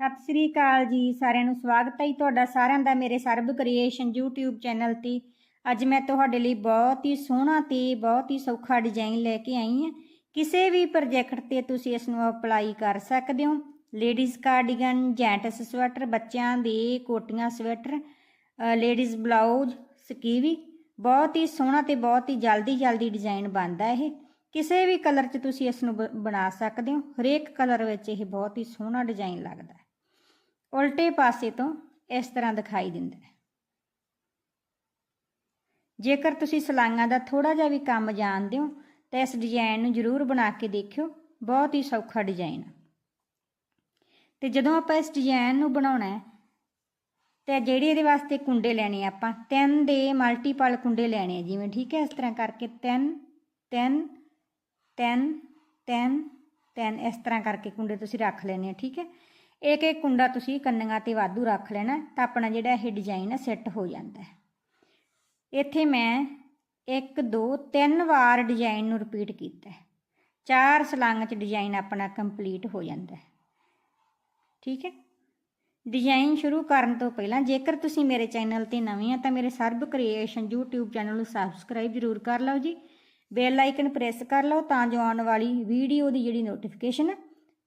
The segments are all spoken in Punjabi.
ਸਤਿ ਸ੍ਰੀ ਅਕਾਲ ਜੀ, ਸਾਰਿਆਂ ਨੂੰ ਸਵਾਗਤ ਹੈ ਜੀ ਤੁਹਾਡਾ ਸਾਰਿਆਂ ਦਾ ਮੇਰੇ ਸਰਬ ਕ੍ਰੀਏਸ਼ਨ YouTube ਚੈਨਲ ਤੇ। ਅੱਜ ਮੈਂ ਤੁਹਾਡੇ ਲਈ ਬਹੁਤ ਹੀ ਸੋਹਣਾ ਤੇ ਬਹੁਤ ਹੀ ਸੌਖਾ ਡਿਜ਼ਾਈਨ ਲੈ ਕੇ ਆਈ ਹਾਂ। ਕਿਸੇ ਵੀ ਪ੍ਰੋਜੈਕਟ ਤੇ ਤੁਸੀਂ ਇਸ ਨੂੰ ਅਪਲਾਈ ਕਰ ਸਕਦੇ ਹੋ। ਲੇਡੀਜ਼ ਕਾਰਡੀਗਨ ਜੈਂਟਸ ਸਵੈਟਰ ਬੱਚਿਆਂ ਦੇ ਕੋਟੀਆਂ ਸਵੈਟਰ ਲੇਡੀਜ਼ ਬਲਾਊਜ਼ ਸਕੀਵੀ। ਬਹੁਤ ਹੀ ਸੋਹਣਾ ਤੇ ਬਹੁਤ ਹੀ ਜਲਦੀ ਜਲਦੀ ਡਿਜ਼ਾਈਨ ਬਣਦਾ ਇਹ। ਕਿਸੇ ਵੀ ਕਲਰ 'ਚ ਤੁਸੀਂ ਇਸ ਨੂੰ ਬ- ਬਣਾ ਸਕਦੇ ਹੋ। ਹਰੇਕ ਕਲਰ ਵਿੱਚ ਇਹ ਬਹੁਤ ਹੀ ਸੋਹਣਾ ਡਿਜ਼ਾਈਨ ਲੱਗਦਾ। ਉਲਟੇ ਪਾਸੇ ਤੋਂ ਇਸ ਤਰ੍ਹਾਂ ਦਿਖਾਈ ਦਿੰਦਾ ਹੈ। ਜੇਕਰ ਤੁਸੀਂ ਸਲਾਈਆਂ ਦਾ ਥੋੜਾ ਜਿਹਾ ਵੀ ਕੰਮ ਜਾਣਦੇ ਹੋ, ਤਾਂ ਇਸ ਡਿਜ਼ਾਈਨ ਨੂੰ ਜ਼ਰੂਰ ਬਣਾ ਕੇ ਦੇਖਿਓ। ਬਹੁਤ ਹੀ ਸੌਖਾ ਡਿਜ਼ਾਈਨ ਹੈ ਤੇ ਜਦੋਂ ਆਪਾਂ ਇਸ ਡਿਜ਼ਾਈਨ ਨੂੰ ਬਣਾਉਣਾ ਹੈ, ਤੇ ਜਿਹੜੇ ਇਹਦੇ ਵਾਸਤੇ ਕੁੰਡੇ ਲੈਣੇ ਆਪਾਂ, ਤਿੰਨ ਦੇ ਮਲਟੀਪਲ ਕੁੰਡੇ ਲੈਣੇ ਆ ਜਿਵੇਂ, ਠੀਕ ਹੈ, ਇਸ ਤਰ੍ਹਾਂ ਕਰਕੇ ਤਿੰਨ ਤਿੰਨ ਤਿੰਨ ਤਿੰਨ ਤਿੰਨ, ਇਸ ਤਰ੍ਹਾਂ ਕਰਕੇ ਕੁੰਡੇ ਤੁਸੀਂ ਰੱਖ ਲੈਣੇ ਆ ਠੀਕ ਹੈ। ਇੱਕ ਇੱਕ ਕੁੰਡਾ ਤੁਸੀਂ ਕੰਨੀਆਂ ਤੇ ਵਾਧੂ ਰੱਖ ਲੈਣਾ, ਤਾਂ ਆਪਣਾ ਜਿਹੜਾ ਇਹ ਡਿਜ਼ਾਈਨ ਹੈ ਸੈੱਟ ਹੋ ਜਾਂਦਾ ਹੈ। ਇੱਥੇ ਮੈਂ 1 2 3 ਵਾਰ ਡਿਜ਼ਾਈਨ ਨੂੰ ਰਿਪੀਟ ਕੀਤਾ ਹੈ। ਚਾਰ ਸਲਾਂਗ ਚ ਡਿਜ਼ਾਈਨ ਆਪਣਾ ਕੰਪਲੀਟ ਹੋ ਜਾਂਦਾ ਹੈ। ਠੀਕ ਹੈ? ਡਿਜ਼ਾਈਨ ਸ਼ੁਰੂ ਕਰਨ ਤੋਂ ਪਹਿਲਾਂ ਜੇਕਰ ਤੁਸੀਂ ਮੇਰੇ ਚੈਨਲ ਤੇ ਨਵੇਂ ਆ ਤਾਂ ਮੇਰੇ ਸਰਬ ਕ੍ਰੀਏਸ਼ਨ YouTube ਚੈਨਲ ਨੂੰ ਸਬਸਕ੍ਰਾਈਬ ਜ਼ਰੂਰ ਕਰ ਲਓ ਜੀ। ਬੈਲ ਆਈਕਨ ਪ੍ਰੈਸ ਕਰ ਲਓ ਤਾਂ ਜੋ ਆਉਣ ਵਾਲੀ ਵੀਡੀਓ ਦੀ ਜਿਹੜੀ ਨੋਟੀਫਿਕੇਸ਼ਨ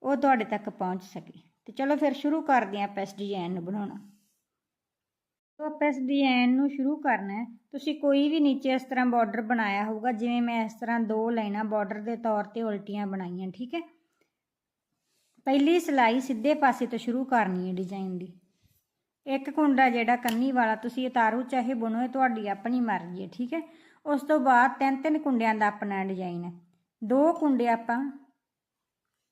ਉਹ ਤੁਹਾਡੇ ਤੱਕ ਪਹੁੰਚ ਸਕੇ। ਤੇ ਚਲੋ ਫਿਰ ਸ਼ੁਰੂ ਕਰਦੇ ਹਾਂ ਆਪਾਂ ਇਸ ਡਿਜ਼ਾਈਨ ਨੂੰ ਬਣਾਉਣਾ। ਤੋਂ ਆਪਾਂ ਇਸ ਡਿਜ਼ਾਈਨ ਨੂੰ ਸ਼ੁਰੂ ਕਰਨਾ ਹੈ। ਤੁਸੀਂ ਕੋਈ ਵੀ ਨੀਚੇ ਇਸ ਤਰ੍ਹਾਂ ਬਾਰਡਰ ਬਣਾਇਆ ਹੋਊਗਾ, ਜਿਵੇਂ ਮੈਂ ਇਸ ਤਰ੍ਹਾਂ ਦੋ ਲਾਈਨਾਂ ਬਾਰਡਰ ਦੇ ਤੌਰ ਤੇ ਉਲਟੀਆਂ ਬਣਾਈਆਂ, ਠੀਕ ਹੈ? ਪਹਿਲੀ ਸਿਲਾਈ ਸਿੱਧੇ ਪਾਸੇ ਤੋਂ ਸ਼ੁਰੂ ਕਰਨੀ ਹੈ ਡਿਜ਼ਾਈਨ ਦੀ। ਇੱਕ ਕੁੰਡਾ ਜਿਹੜਾ ਕੰਨੀ ਵਾਲਾ, ਤੁਸੀਂ ਉਤਾਰੋ, ਚਾਹੇ ਬੁਣੋ, ਇਹ ਤੁਹਾਡੀ ਆਪਣੀ ਮਰਜ਼ੀ ਹੈ, ਠੀਕ ਹੈ? ਉਸ ਤੋਂ ਬਾਅਦ ਤਿੰਨ ਤਿੰਨ ਕੁੰਡਿਆਂ ਦਾ ਆਪਣਾ ਡਿਜ਼ਾਈਨ ਹੈ। ਦੋ ਕੁੰਡੇ ਆਪਾਂ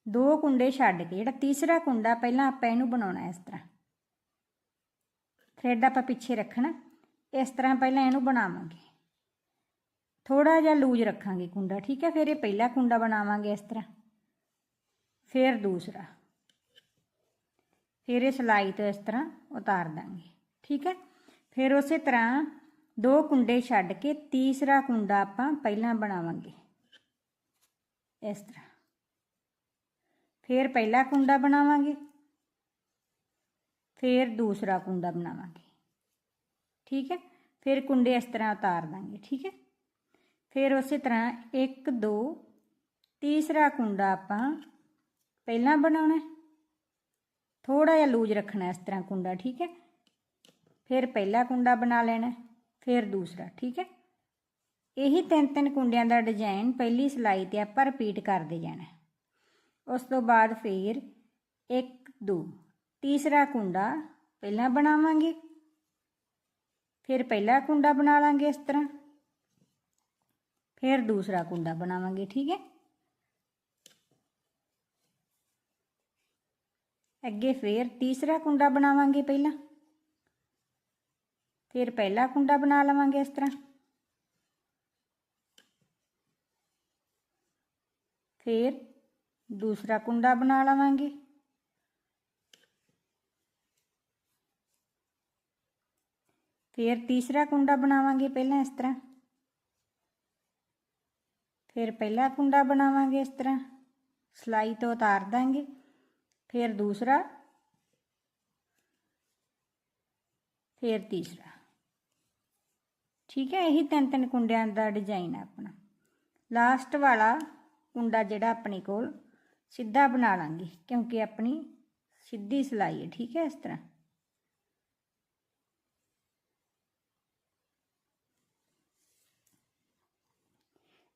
ਦੋ ਕੁੰਡੇ ਛੱਡ ਕੇ, ਜਿਹੜਾ ਤੀਸਰਾ ਕੁੰਡਾ ਪਹਿਲਾਂ ਆਪਾਂ ਇਹਨੂੰ ਬਣਾਉਣਾ ਇਸ ਤਰ੍ਹਾਂ। ਥ੍ਰੈਡ ਆਪਾਂ ਪਿੱਛੇ ਰੱਖਣਾ, ਇਸ ਤਰ੍ਹਾਂ ਪਹਿਲਾਂ ਇਹਨੂੰ ਬਣਾਵਾਂਗੇ। ਥੋੜਾ ਜਿਹਾ ਲੂਜ ਰੱਖਾਂਗੇ ਕੁੰਡਾ, ਠੀਕ ਹੈ? ਫਿਰ ਇਹ ਪਹਿਲਾ ਕੁੰਡਾ ਬਣਾਵਾਂਗੇ ਇਸ ਤਰ੍ਹਾਂ। ਫਿਰ ਦੂਸਰਾ। ਫਿਰ ਇਹ ਸਲਾਈ ਤੋਂ ਇਸ ਤਰ੍ਹਾਂ ਉਤਾਰ ਦਾਂਗੇ, ਠੀਕ ਹੈ? ਫਿਰ ਉਸੇ ਤਰ੍ਹਾਂ ਦੋ ਕੁੰਡੇ ਛੱਡ ਕੇ ਤੀਸਰਾ ਕੁੰਡਾ ਆਪਾਂ ਪਹਿਲਾਂ ਬਣਾਵਾਂਗੇ। ਇਸ ਤਰ੍ਹਾਂ। ਫਿਰ ਪਹਿਲਾ ਕੁੰਡਾ ਬਣਾਵਾਂਗੇ। ਫਿਰ ਦੂਸਰਾ ਕੁੰਡਾ ਬਣਾਵਾਂਗੇ। ਠੀਕ ਹੈ? ਫਿਰ ਕੁੰਡੇ ਇਸ ਤਰ੍ਹਾਂ ਉਤਾਰ ਦਾਂਗੇ, ਠੀਕ ਹੈ? ਫਿਰ ਉਸੇ ਤਰ੍ਹਾਂ 1 2 ਤੀਸਰਾ ਕੁੰਡਾ ਆਪਾਂ ਪਹਿਲਾਂ ਬਣਾਉਣਾ ਹੈ। ਥੋੜਾ ਜਿਹਾ ਲੂਜ ਰੱਖਣਾ ਇਸ ਤਰ੍ਹਾਂ ਕੁੰਡਾ, ਠੀਕ ਹੈ? ਫਿਰ ਪਹਿਲਾ ਕੁੰਡਾ ਬਣਾ ਲੈਣਾ ਫਿਰ ਦੂਸਰਾ, ਠੀਕ ਹੈ? ਇਹੀ ਤਿੰਨ ਤਿੰਨ ਕੁੰਡਿਆਂ ਦਾ ਡਿਜ਼ਾਈਨ ਪਹਿਲੀ ਸਿਲਾਈ ਤੇ ਆਪਾਂ ਰਿਪੀਟ ਕਰਦੇ ਜਾਣਾ ਉਸ ਤੋਂ ਬਾਅਦ ਫਿਰ 1 2 ਤੀਸਰਾ ਕੁੰਡਾ ਪਹਿਲਾਂ ਬਣਾਵਾਂਗੇ ਫਿਰ ਪਹਿਲਾ ਕੁੰਡਾ ਬਣਾ ਲਾਂਗੇ ਇਸ ਤਰ੍ਹਾਂ ਫਿਰ ਦੂਸਰਾ ਕੁੰਡਾ ਬਣਾਵਾਂਗੇ ਠੀਕ ਹੈ ਅੱਗੇ ਫਿਰ ਤੀਸਰਾ ਕੁੰਡਾ ਬਣਾਵਾਂਗੇ ਪਹਿਲਾਂ ਫਿਰ ਪਹਿਲਾ ਕੁੰਡਾ ਬਣਾ ਲਵਾਂਗੇ ਇਸ ਤਰ੍ਹਾਂ ਫਿਰ ਦੂਸਰਾ ਕੁੰਡਾ ਬਣਾ ਲਵਾਂਗੇ। ਫਿਰ ਤੀਸਰਾ ਕੁੰਡਾ ਬਣਾਵਾਂਗੇ ਪਹਿਲਾਂ ਇਸ ਤਰ੍ਹਾਂ। ਫਿਰ ਪਹਿਲਾ ਕੁੰਡਾ ਬਣਾਵਾਂਗੇ ਇਸ ਤਰ੍ਹਾਂ। ਸਲਾਈ ਤੋਂ ਉਤਾਰ ਦਾਂਗੇ। ਫਿਰ ਦੂਸਰਾ। ਫਿਰ ਤੀਸਰਾ। ਠੀਕ ਹੈ, ਇਹੀ ਤਿੰਨ ਤਿੰਨ ਕੁੰਡਿਆਂ ਦਾ ਡਿਜ਼ਾਈਨ ਹੈ ਆਪਣਾ। ਲਾਸਟ ਵਾਲਾ ਕੁੰਡਾ ਜਿਹੜਾ ਆਪਣੇ ਕੋਲ ਸਿੱਧਾ ਬਣਾ ਲਾਂਗੇ, ਕਿਉਂਕਿ ਆਪਣੀ ਸਿੱਧੀ ਸਿਲਾਈ ਹੈ, ਠੀਕ ਹੈ ਇਸ ਤਰ੍ਹਾਂ।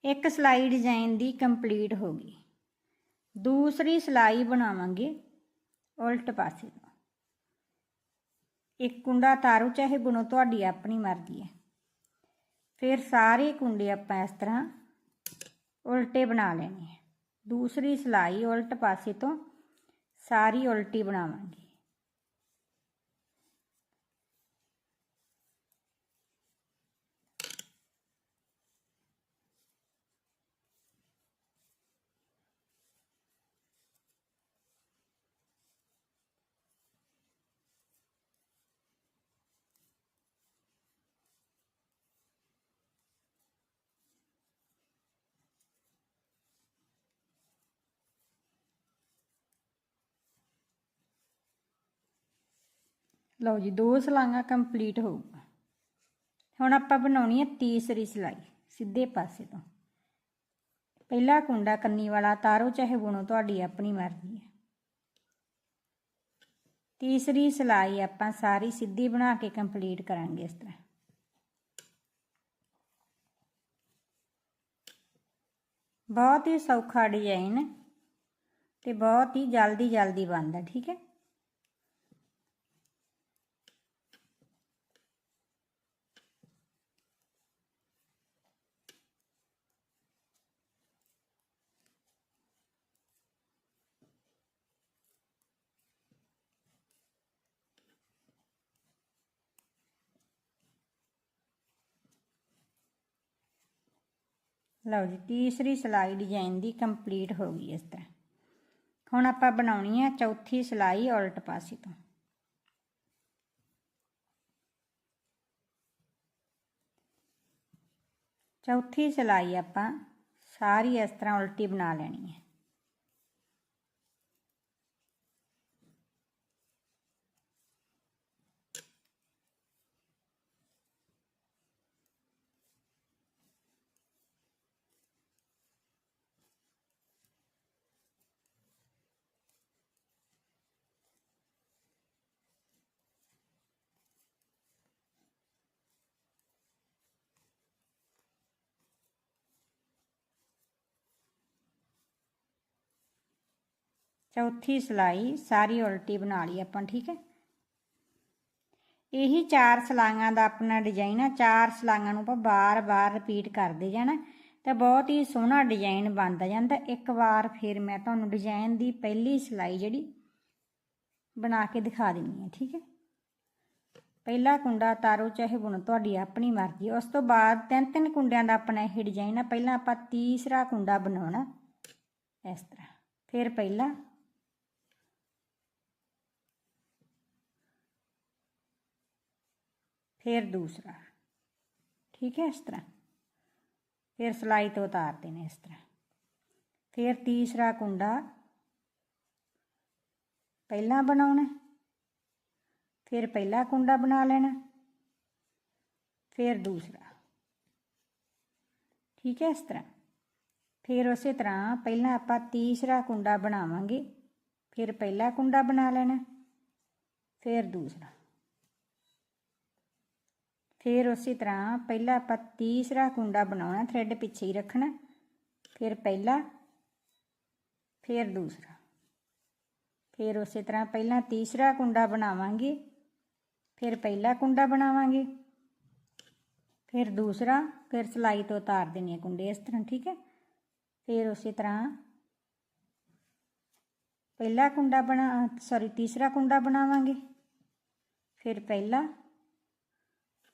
ਇੱਕ ਸਿਲਾਈ ਡਿਜ਼ਾਈਨ ਦੀ ਕੰਪਲੀਟ ਹੋ ਗਈ। ਦੂਸਰੀ ਸਿਲਾਈ ਬਣਾਵਾਂਗੇ ਉਲਟ ਪਾਸੇ ਤੋਂ। ਇੱਕ ਕੁੰਡਾ ਤਾਰੂ, ਚਾਹੇ ਬੁਣੋ, ਤੁਹਾਡੀ ਆਪਣੀ ਮਰਜ਼ੀ ਹੈ। ਫਿਰ ਸਾਰੇ ਕੁੰਡੇ ਆਪਾਂ ਇਸ ਤਰ੍ਹਾਂ ਉਲਟੇ ਬਣਾ ਲੈਣੇ ਦੂਸਰੀ ਸਿਲਾਈ ਉਲਟ ਪਾਸੇ ਤੋਂ ਸਾਰੀ ਉਲਟੀ ਬਣਾਵਾਂਗੇ। ਲਓ ਜੀ, ਦੋ ਸਲਾਈਆਂ ਕੰਪਲੀਟ ਹੋਊਗਾ। ਹੁਣ ਆਪਾਂ ਬਣਾਉਣੀ ਹੈ ਤੀਸਰੀ ਸਲਾਈ, ਸਿੱਧੇ ਪਾਸੇ ਤੋਂ। ਪਹਿਲਾ ਕੁੰਡਾ ਕੰਨੀ ਵਾਲਾ, ਤਾਰੋ ਚਾਹੇ ਬੁਣੋ, ਤੁਹਾਡੀ ਆਪਣੀ ਮਰਜ਼ੀ ਹੈ। ਤੀਸਰੀ ਸਲਾਈ ਆਪਾਂ ਸਾਰੀ ਸਿੱਧੀ ਬਣਾ ਕੇ ਕੰਪਲੀਟ ਕਰਾਂਗੇ ਇਸ ਤਰ੍ਹਾਂ। ਬਹੁਤ ਹੀ ਸੌਖਾ ਡਿਜ਼ਾਈਨ ਤੇ ਬਹੁਤ ਹੀ ਜਲਦੀ ਜਲਦੀ ਬਣਦਾ, ਠੀਕ ਹੈ? ਲਓ ਜੀ, ਤੀਸਰੀ ਸਿਲਾਈ ਡਿਜ਼ਾਈਨ ਦੀ ਕੰਪਲੀਟ ਹੋ ਗਈ ਇਸ ਤਰ੍ਹਾਂ। ਹੁਣ ਆਪਾਂ ਬਣਾਉਣੀ ਹੈ ਚੌਥੀ ਸਿਲਾਈ ਉਲਟ ਪਾਸੇ ਤੋਂ। ਚੌਥੀ ਸਿਲਾਈ ਆਪਾਂ ਸਾਰੀ ਇਸ ਤਰ੍ਹਾਂ ਉਲਟੀ ਬਣਾ ਲੈਣੀ ਹੈ। ਚੌਥੀ ਸਲਾਈ ਸਾਰੀ ਉਲਟੀ ਬਣਾ ਲਈ ਆਪਾਂ, ਠੀਕ ਹੈ। ਇਹੀ ਚਾਰ ਸਲਾਈਆਂ ਦਾ ਆਪਣਾ ਡਿਜ਼ਾਈਨ ਆ। ਚਾਰ ਸਲਾਈਆਂ ਨੂੰ ਆਪਾਂ ਬਾਰ-ਬਾਰ ਰਿਪੀਟ ਕਰਦੇ ਜਾਣਾ। ਤਾਂ ਬਹੁਤ ਹੀ ਸੋਹਣਾ ਡਿਜ਼ਾਈਨ ਬਣਦਾ ਜਾਂਦਾ। ਇੱਕ ਵਾਰ ਫਿਰ ਮੈਂ ਤੁਹਾਨੂੰ ਡਿਜ਼ਾਈਨ ਦੀ ਪਹਿਲੀ ਸਲਾਈ ਜਿਹੜੀ ਬਣਾ ਕੇ ਦਿਖਾ ਦਿੰਨੀ ਆ ਠੀਕ ਹੈ। ਪਹਿਲਾ ਕੁੰਡਾ ਤਾਰੋ ਚਾਹੇ ਬੁਣ, ਤੁਹਾਡੀ ਆਪਣੀ ਮਰਜ਼ੀ। ਉਸ ਤੋਂ ਬਾਅਦ ਤਿੰਨ ਤਿੰਨ ਕੁੰਡਿਆਂ ਦਾ ਆਪਣਾ ਇਹ ਡਿਜ਼ਾਈਨ ਆ। ਪਹਿਲਾਂ ਆਪਾਂ ਤੀਸਰਾ ਕੁੰਡਾ ਬਣਾਉਣਾ। ਇਸ ਤਰ੍ਹਾਂ। ਫਿਰ ਪਹਿਲਾ ਫਿਰ ਦੂਸਰਾ। ਠੀਕ ਹੈ ਇਸ ਤਰ੍ਹਾਂ। ਫਿਰ ਸਲਾਈ ਤੋਂ ਉਤਾਰ ਦੇਣੇ ਇਸ ਤਰ੍ਹਾਂ। ਫਿਰ ਤੀਸਰਾ ਕੁੰਡਾ ਪਹਿਲਾਂ ਬਣਾਉਣਾ। ਫਿਰ ਪਹਿਲਾ ਕੁੰਡਾ ਬਣਾ ਲੈਣਾ। ਫਿਰ ਦੂਸਰਾ। ਠੀਕ ਹੈ ਇਸ ਤਰ੍ਹਾਂ। ਫਿਰ ਉਸੇ ਤਰ੍ਹਾਂ ਪਹਿਲਾਂ ਆਪਾਂ ਤੀਸਰਾ ਕੁੰਡਾ ਬਣਾਵਾਂਗੇ। ਫਿਰ ਪਹਿਲਾ ਕੁੰਡਾ ਬਣਾ ਲੈਣਾ। ਫਿਰ ਦੂਸਰਾ। ਫਿਰ ਉਸੇ ਤਰ੍ਹਾਂ ਪਹਿਲਾਂ ਆਪਾਂ ਤੀਸਰਾ ਕੁੰਡਾ ਬਣਾਉਣਾ ਥ੍ਰੈਡ ਪਿੱਛੇ ਹੀ ਰੱਖਣਾ, ਫਿਰ ਪਹਿਲਾ, ਫਿਰ ਦੂਸਰਾ। ਫਿਰ ਉਸੇ ਤਰ੍ਹਾਂ ਪਹਿਲਾਂ ਤੀਸਰਾ ਕੁੰਡਾ ਬਣਾਵਾਂਗੇ, ਫਿਰ ਪਹਿਲਾ ਕੁੰਡਾ ਬਣਾਵਾਂਗੇ, ਫਿਰ ਦੂਸਰਾ, ਫਿਰ ਸਲਾਈ ਤੋਂ ਉਤਾਰ ਦੇਣੀ ਹੈ ਕੁੰਡੇ ਇਸ ਤਰ੍ਹਾਂ, ਠੀਕ ਹੈ? ਫਿਰ ਉਸੇ ਤਰ੍ਹਾਂ ਪਹਿਲਾ ਕੁੰਡਾ ਬਣਾ ਸੌਰੀ ਤੀਸਰਾ ਕੁੰਡਾ ਬਣਾਵਾਂਗੇ, ਫਿਰ ਪਹਿਲਾ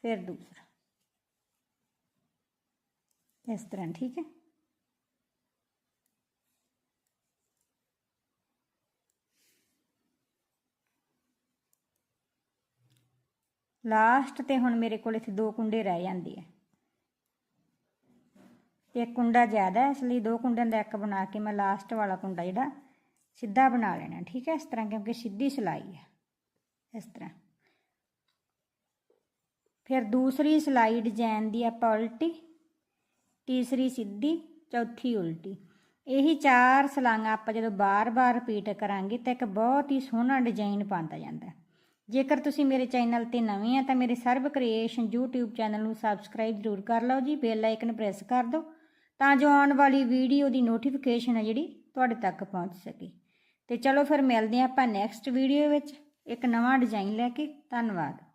ਫਿਰ ਦੂਸਰਾ। ਇਸ ਤਰ੍ਹਾਂ, ਠੀਕ ਹੈ? ਲਾਸਟ ਤੇ ਹੁਣ ਮੇਰੇ ਕੋਲ ਇੱਥੇ ਦੋ ਕੁੰਡੇ ਰਹਿ ਜਾਂਦੇ ਆ। ਇੱਕ ਕੁੰਡਾ ਜ਼ਿਆਦਾ ਹੈ, ਇਸ ਲਈ ਦੋ ਕੁੰਡਿਆਂ ਦਾ ਇੱਕ ਬਣਾ ਕੇ ਮੈਂ ਲਾਸਟ ਵਾਲਾ ਕੁੰਡਾ ਜਿਹੜਾ ਸਿੱਧਾ ਬਣਾ ਲੈਣਾ, ਠੀਕ ਹੈ? ਇਸ ਤਰ੍ਹਾਂ ਕਿਉਂਕਿ ਸਿੱਧੀ ਸਿਲਾਈ ਹੈ ਇਸ ਤਰ੍ਹਾਂ। ਫਿਰ ਦੂਸਰੀ ਸਿਲਾਈ ਡਿਜ਼ਾਈਨ ਦੀ ਆਪਾਂ ਉਲਟੀ, ਤੀਸਰੀ ਸਿੱਧੀ, ਚੌਥੀ ਉਲਟੀ। ਇਹੀ ਚਾਰ ਸਲਾਈਆਂ ਆਪਾਂ ਜਦੋਂ ਬਾਰ-ਬਾਰ ਰਿਪੀਟ ਕਰਾਂਗੇ ਤਾਂ ਇੱਕ ਬਹੁਤ ਹੀ ਸੋਹਣਾ ਡਿਜ਼ਾਈਨ ਪਾਉਂਦਾ ਜਾਂਦਾ। ਜੇਕਰ ਤੁਸੀਂ ਮੇਰੇ ਚੈਨਲ ਤੇ ਨਵੇਂ ਆ ਤਾਂ ਮੇਰੇ ਸਰਵ ਕ੍ਰੀਏਸ਼ਨ YouTube ਚੈਨਲ ਨੂੰ ਸਬਸਕ੍ਰਾਈਬ ਜ਼ਰੂਰ ਕਰ ਲਓ ਜੀ ਬੈਲ ਆਈਕਨ ਪ੍ਰੈਸ ਕਰ ਦਿਓ, ਤਾਂ ਜੋ ਆਉਣ ਵਾਲੀ ਵੀਡੀਓ ਦੀ ਨੋਟੀਫਿਕੇਸ਼ਨ ਹੈ ਜਿਹੜੀ ਤੁਹਾਡੇ ਤੱਕ ਪਹੁੰਚ ਸਕੇ। ਤੇ ਚਲੋ ਫਿਰ ਮਿਲਦੇ ਹਾਂ ਆਪਾਂ ਨੈਕਸਟ ਵੀਡੀਓ ਵਿੱਚ। ਇੱਕ ਨਵਾਂ ਡਿਜ਼ਾਈਨ ਲੈ ਕੇ। ਧੰਨਵਾਦ।